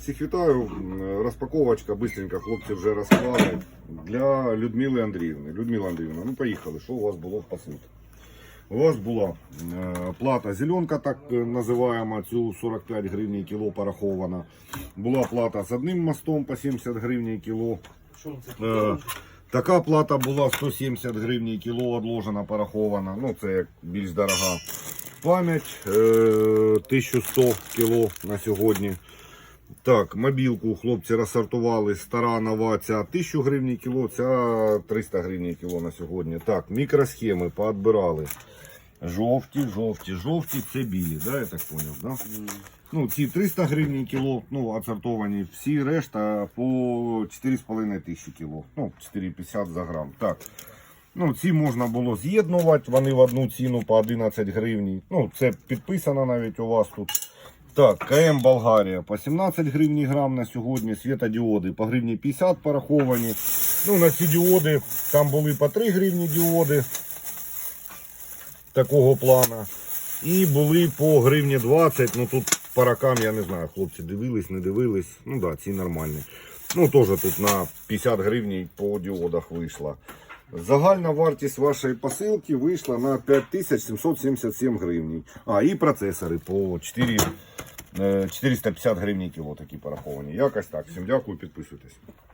Всіх вітаю. Розпаковочка, быстренько хлопці вже розклали для Людмили Андріївни. Людмила Андріївна, ну поїхали. Що у вас було в посилці? У вас була е, плата зеленка, так е, називаємо, цю 45 гривень кіло порахована. Була плата з одним мостом по 70 гривень кіло. Е, така плата була 170 гривень кіло одложена, порахована. Ну, це як більш дорога. Пам'ять е, 1100 кіло на сьогодні. Так, мобілку хлопці розсортували, стара нова, ця 1000 гривень кіло, ця 300 гривень кіло на сьогодні. Так, мікросхеми поотбирали. Жовті, жовті, жовті, це білі, да, я так поняв, да? Ну, ці 300 гривень кіло, ну, отсортовані, всі решта по 4,5 тисячі кіло. Ну, 4,50 за грам. Так. Ну, ці можна було з'єднувати, вони в одну ціну по 11 гривень. Ну, це підписано навіть у вас тут. Так, КМ Болгарія по 17 гривень грам на сьогодні. Світодіоди по гривні 50 пораховані. Ну, на ці діоди там були по 3 гривні діоди такого плана. І були по гривні 20. Ну тут по ракам, я не знаю, хлопці дивились, не дивились. Ну так, да, ці нормальні. Ну теж тут на 50 гривень по діодах вийшла. Загальна вартість вашої посилки вийшла на 5777 гривень. А, і процесори по 4, е, 450 гривень кіло такі пораховані. Якось так. Всім дякую, підписуйтесь.